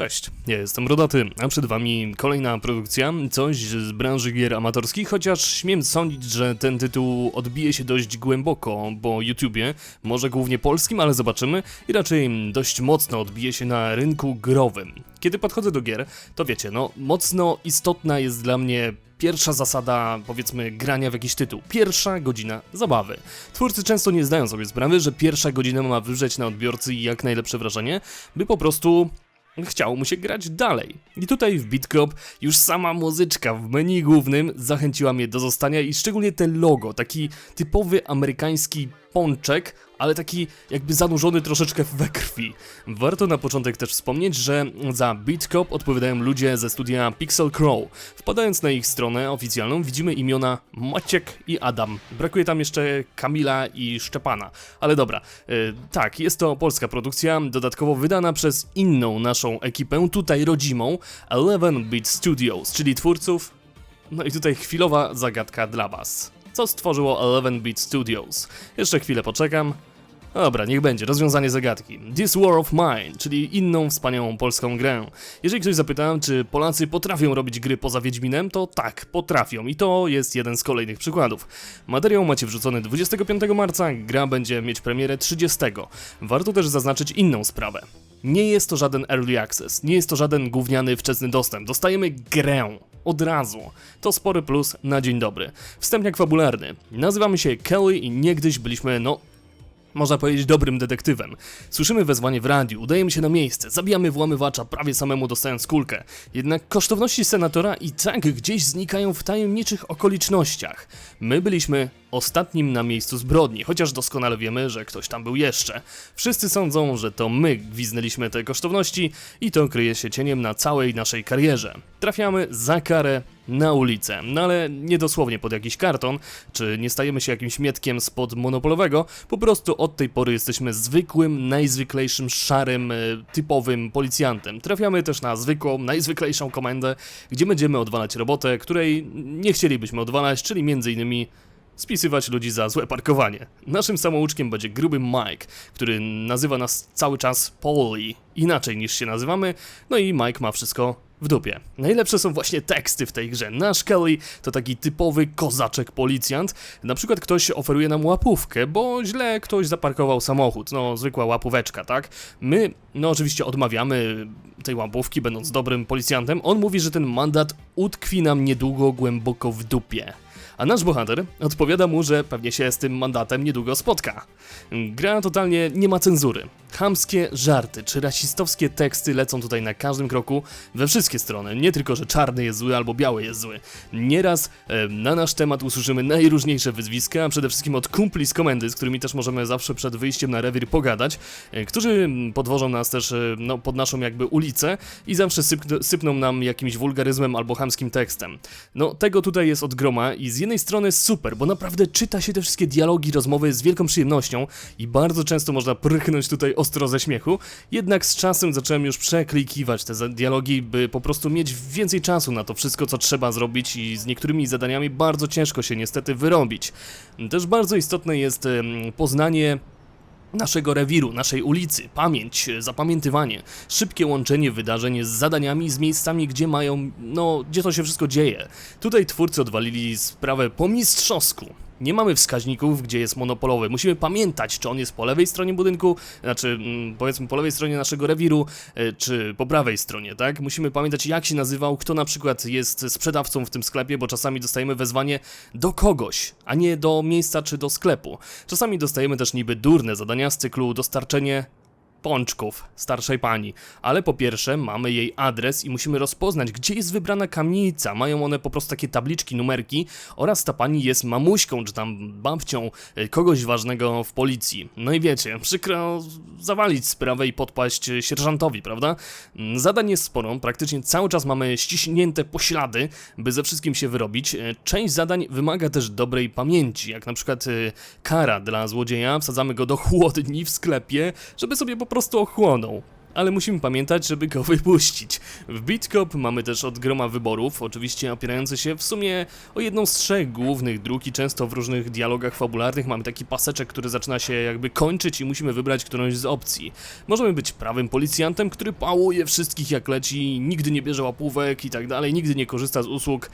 Cześć, ja jestem Rodaty, a przed wami kolejna produkcja, coś z branży gier amatorskich, chociaż śmiem sądzić, że ten tytuł odbije się dość głęboko po YouTubie, może głównie polskim, ale zobaczymy, i raczej dość mocno odbije się na rynku growym. Kiedy podchodzę do gier, to wiecie, no mocno istotna jest dla mnie pierwsza zasada, powiedzmy, grania w jakiś tytuł. Pierwsza godzina zabawy. Twórcy często nie zdają sobie sprawy, że pierwsza godzina ma wywrzeć na odbiorcy jak najlepsze wrażenie, by po prostu chciało mu się grać dalej. I tutaj w Bitcop już sama muzyczka w menu głównym zachęciła mnie do zostania i szczególnie ten logo, taki typowy amerykański pączek, ale taki jakby zanurzony troszeczkę we krwi. Warto na początek też wspomnieć, że za Bitcop odpowiadają ludzie ze studia Pixel Crow. Wpadając na ich stronę oficjalną widzimy imiona Maciek i Adam. Brakuje tam jeszcze Kamila i Szczepana. Ale dobra, y, tak, jest to polska produkcja, dodatkowo wydana przez inną naszą ekipę, tutaj rodzimą, Eleven Beat Studios, czyli twórców no i tutaj chwilowa zagadka dla Was. Co stworzyło Eleven Beat Studios? Jeszcze chwilę poczekam. Dobra, niech będzie, rozwiązanie zagadki. This War of Mine, czyli inną wspaniałą polską grę. Jeżeli ktoś zapyta, czy Polacy potrafią robić gry poza Wiedźminem, to tak, potrafią i to jest jeden z kolejnych przykładów. Materiał macie wrzucony 25 marca, gra będzie mieć premierę 30. Warto też zaznaczyć inną sprawę. Nie jest to żaden early access, nie jest to żaden gówniany wczesny dostęp. Dostajemy grę. Od razu. To spory plus na dzień dobry. Wstępniak fabularny. Nazywamy się Kelly i niegdyś byliśmy, no, można powiedzieć dobrym detektywem. Słyszymy wezwanie w radiu, udajemy się na miejsce, zabijamy włamywacza prawie samemu dostając kulkę. Jednak kosztowności senatora i tak gdzieś znikają w tajemniczych okolicznościach. My byliśmy ostatnim na miejscu zbrodni, chociaż doskonale wiemy, że ktoś tam był jeszcze. Wszyscy sądzą, że to my gwiznęliśmy te kosztowności i to kryje się cieniem na całej naszej karierze. Trafiamy za karę na ulicę, no ale nie dosłownie pod jakiś karton, czy nie stajemy się jakimś mietkiem spod monopolowego, po prostu od tej pory jesteśmy zwykłym, najzwyklejszym, szarym, e, typowym policjantem. Trafiamy też na zwykłą, najzwyklejszą komendę, gdzie będziemy odwalać robotę, której nie chcielibyśmy odwalać, czyli między innymi spisywać ludzi za złe parkowanie. Naszym samouczkiem będzie gruby Mike, który nazywa nas cały czas Polly, inaczej niż się nazywamy, no i Mike ma wszystko w dupie. Najlepsze są właśnie teksty w tej grze. Nasz Kelly to taki typowy kozaczek policjant. Na przykład ktoś oferuje nam łapówkę, bo źle ktoś zaparkował samochód. No, zwykła łapóweczka, tak? My, no oczywiście odmawiamy tej łapówki, będąc dobrym policjantem. On mówi, że ten mandat utkwi nam niedługo głęboko w dupie. A nasz bohater odpowiada mu, że pewnie się z tym mandatem niedługo spotka. Gra totalnie nie ma cenzury. Chamskie żarty czy rasistowskie teksty lecą tutaj na każdym kroku, we wszystkie strony. Nie tylko, że czarny jest zły albo biały jest zły. Nieraz e, na nasz temat usłyszymy najróżniejsze wyzwiska, a przede wszystkim od kumpli z komendy, z którymi też możemy zawsze przed wyjściem na rewir pogadać, e, którzy podwożą nas też e, no, pod naszą jakby ulicę i zawsze syp- sypną nam jakimś wulgaryzmem albo chamskim tekstem. No, tego tutaj jest od groma i z jednej strony super, bo naprawdę czyta się te wszystkie dialogi, rozmowy z wielką przyjemnością i bardzo często można prychnąć tutaj ostro ze śmiechu, jednak z czasem zacząłem już przeklikiwać te dialogi, by po prostu mieć więcej czasu na to wszystko, co trzeba zrobić i z niektórymi zadaniami bardzo ciężko się niestety wyrobić. Też bardzo istotne jest poznanie naszego rewiru, naszej ulicy, pamięć, zapamiętywanie, szybkie łączenie wydarzeń z zadaniami, z miejscami, gdzie mają, no, gdzie to się wszystko dzieje. Tutaj twórcy odwalili sprawę po mistrzowsku. Nie mamy wskaźników, gdzie jest monopolowy. Musimy pamiętać, czy on jest po lewej stronie budynku, znaczy mm, powiedzmy po lewej stronie naszego rewiru, e, czy po prawej stronie, tak? Musimy pamiętać, jak się nazywał, kto na przykład jest sprzedawcą w tym sklepie, bo czasami dostajemy wezwanie do kogoś, a nie do miejsca czy do sklepu. Czasami dostajemy też niby durne zadania z cyklu dostarczenie pączków starszej pani, ale po pierwsze mamy jej adres i musimy rozpoznać, gdzie jest wybrana kamienica. Mają one po prostu takie tabliczki, numerki oraz ta pani jest mamuśką czy tam babcią y, kogoś ważnego w policji. No i wiecie, przykro zawalić sprawę i podpaść sierżantowi, prawda? Mm, Zadań jest sporo, praktycznie cały czas mamy ściśnięte poślady, by ze wszystkim się wyrobić. Y, Część zadań wymaga też dobrej pamięci, jak na przykład y, kara dla złodzieja, wsadzamy go do chłodni w sklepie, żeby sobie po prostu ochłonął. ale musimy pamiętać, żeby go wypuścić. W Bitcop mamy też od groma wyborów, oczywiście opierające się w sumie o jedną z trzech głównych dróg i często w różnych dialogach fabularnych mamy taki paseczek, który zaczyna się jakby kończyć i musimy wybrać którąś z opcji. Możemy być prawym policjantem, który pałuje wszystkich jak leci, nigdy nie bierze łapówek i tak dalej, nigdy nie korzysta z usług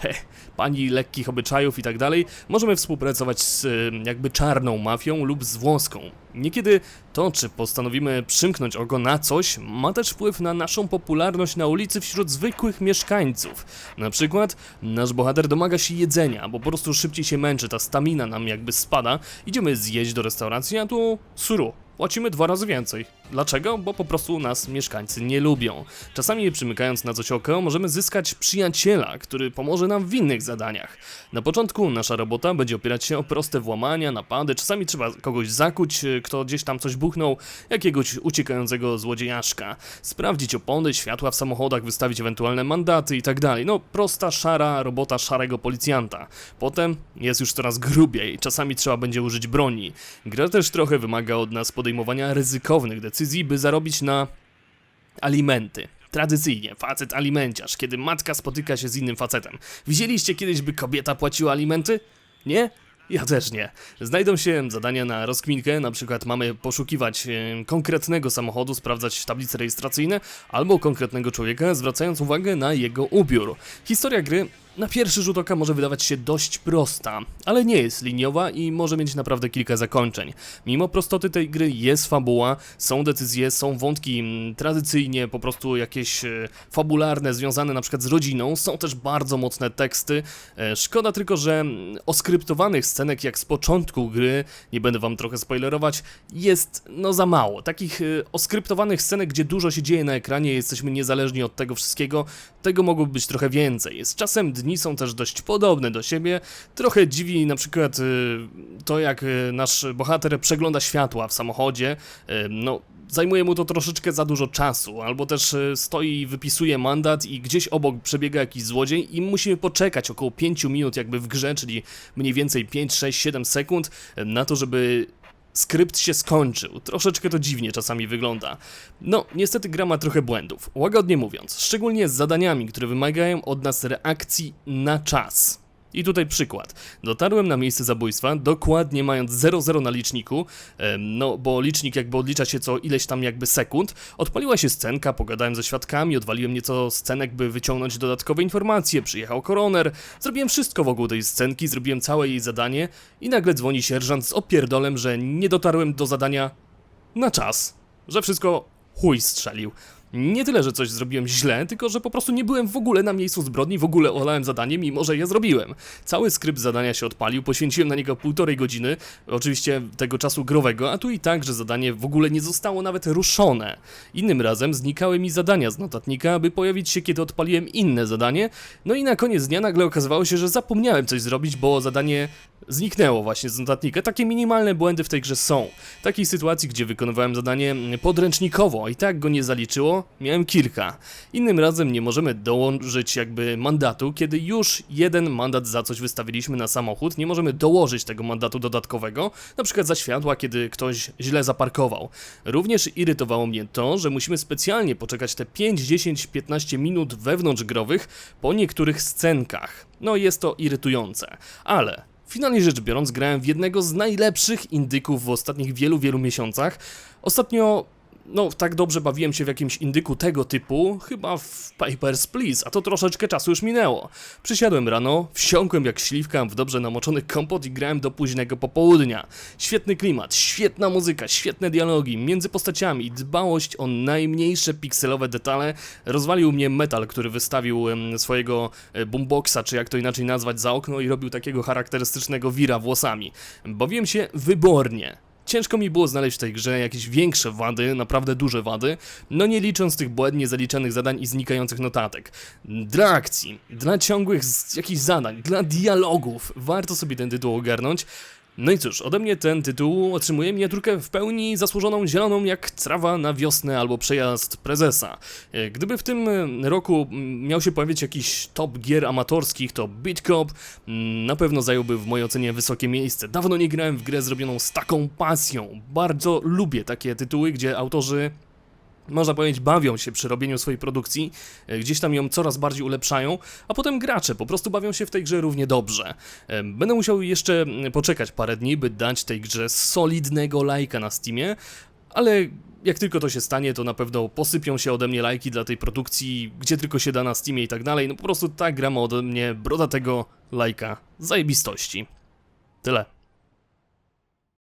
he, pani lekkich obyczajów i tak dalej, możemy współpracować z jakby czarną mafią lub z włoską. Niekiedy to, czy postanowimy przymknąć oko na coś, ma też wpływ na naszą popularność na ulicy wśród zwykłych mieszkańców. Na przykład nasz bohater domaga się jedzenia, bo po prostu szybciej się męczy, ta stamina nam jakby spada, idziemy zjeść do restauracji, a tu suru. Płacimy dwa razy więcej. Dlaczego? Bo po prostu nas mieszkańcy nie lubią. Czasami przymykając na coś oko, możemy zyskać przyjaciela, który pomoże nam w innych zadaniach. Na początku nasza robota będzie opierać się o proste włamania, napady, czasami trzeba kogoś zakuć, y, kto gdzieś tam coś buchnął, jakiegoś uciekającego złodziejaszka, sprawdzić opony, światła w samochodach, wystawić ewentualne mandaty i tak. No, prosta, szara robota szarego policjanta. Potem jest już coraz grubiej, czasami trzeba będzie użyć broni. Gra też trochę wymaga od nas podejmowania ryzykownych decyzji, by zarobić na alimenty. Tradycyjnie, facet alimenciarz, kiedy matka spotyka się z innym facetem. Widzieliście kiedyś, by kobieta płaciła alimenty? Nie? Ja też nie. Znajdą się zadania na rozkminkę, na przykład mamy poszukiwać konkretnego samochodu, sprawdzać tablice rejestracyjne, albo konkretnego człowieka, zwracając uwagę na jego ubiór. Historia gry na pierwszy rzut oka może wydawać się dość prosta, ale nie jest liniowa i może mieć naprawdę kilka zakończeń. Mimo prostoty tej gry jest fabuła, są decyzje, są wątki mm, tradycyjnie po prostu jakieś e, fabularne, związane na przykład z rodziną, są też bardzo mocne teksty. E, Szkoda tylko, że mm, oskryptowanych scenek jak z początku gry, nie będę wam trochę spoilerować, jest no za mało. Takich e, oskryptowanych scenek, gdzie dużo się dzieje na ekranie, jesteśmy niezależni od tego wszystkiego, tego mogłoby być trochę więcej. Z czasem dni są też dość podobne do siebie. Trochę dziwi na przykład y, to, jak y, nasz bohater przegląda światła w samochodzie. Y, no, zajmuje mu to troszeczkę za dużo czasu, albo też stoi i wypisuje mandat i gdzieś obok przebiega jakiś złodziej i musimy poczekać około 5 minut jakby w grze, czyli mniej więcej 5, 6, 7 sekund na to, żeby skrypt się skończył. Troszeczkę to dziwnie czasami wygląda. No, niestety gra ma trochę błędów, łagodnie mówiąc, szczególnie z zadaniami, które wymagają od nas reakcji na czas. I tutaj przykład. Dotarłem na miejsce zabójstwa, dokładnie mając 00 na liczniku, no bo licznik jakby odlicza się co ileś tam jakby sekund. Odpaliła się scenka, pogadałem ze świadkami, odwaliłem nieco scenek, by wyciągnąć dodatkowe informacje, przyjechał koroner, zrobiłem wszystko wokół tej scenki, zrobiłem całe jej zadanie i nagle dzwoni sierżant z opierdolem, że nie dotarłem do zadania na czas, że wszystko chuj strzelił. Nie tyle, że coś zrobiłem źle, tylko że po prostu nie byłem w ogóle na miejscu zbrodni, w ogóle olałem zadanie, mimo że je zrobiłem. Cały skrypt zadania się odpalił, poświęciłem na niego półtorej godziny, oczywiście tego czasu growego, a tu i tak, że zadanie w ogóle nie zostało nawet ruszone. Innym razem znikały mi zadania z notatnika, aby pojawić się, kiedy odpaliłem inne zadanie, no i na koniec dnia nagle okazywało się, że zapomniałem coś zrobić, bo zadanie zniknęło właśnie z notatnika. Takie minimalne błędy w tej grze są. Takiej sytuacji, gdzie wykonywałem zadanie podręcznikowo i tak go nie zaliczyło, miałem kilka. Innym razem nie możemy dołożyć jakby mandatu, kiedy już jeden mandat za coś wystawiliśmy na samochód, nie możemy dołożyć tego mandatu dodatkowego, na przykład za światła, kiedy ktoś źle zaparkował. Również irytowało mnie to, że musimy specjalnie poczekać te 5, 10, 15 minut wewnątrz growych po niektórych scenkach. No jest to irytujące, ale Finalnie rzecz biorąc, grałem w jednego z najlepszych indyków w ostatnich wielu, wielu miesiącach. Ostatnio, no, tak dobrze bawiłem się w jakimś indyku tego typu, chyba w Papers, Please, a to troszeczkę czasu już minęło. Przysiadłem rano, wsiąkłem jak śliwka w dobrze namoczony kompot i grałem do późnego popołudnia. Świetny klimat, świetna muzyka, świetne dialogi między postaciami, dbałość o najmniejsze pikselowe detale. Rozwalił mnie metal, który wystawił swojego e, boomboxa, czy jak to inaczej nazwać, za okno i robił takiego charakterystycznego wira włosami. Bawiłem się wybornie. Ciężko mi było znaleźć w tej grze jakieś większe wady, naprawdę duże wady, no nie licząc tych błędnie zaliczanych zadań i znikających notatek. Dla akcji, dla ciągłych jakichś zadań, dla dialogów warto sobie ten tytuł ogarnąć. No i cóż, ode mnie ten tytuł otrzymuje miniaturkę w pełni zasłużoną zieloną jak trawa na wiosnę albo przejazd prezesa. E, Gdyby w tym e, roku mm, miał się pojawić jakiś top gier amatorskich, to Bitcop mm, na pewno zająłby w mojej ocenie wysokie miejsce. Dawno nie grałem w grę zrobioną z taką pasją. Bardzo lubię takie tytuły, gdzie autorzy można powiedzieć, bawią się przy robieniu swojej produkcji, e, gdzieś tam ją coraz bardziej ulepszają, a potem gracze po prostu bawią się w tej grze równie dobrze. E, Będę musiał jeszcze poczekać parę dni, by dać tej grze solidnego lajka na Steamie, ale jak tylko to się stanie, to na pewno posypią się ode mnie lajki dla tej produkcji, gdzie tylko się da na Steamie i tak dalej. No po prostu ta gra ma ode mnie brodatego lajka zajebistości. Tyle.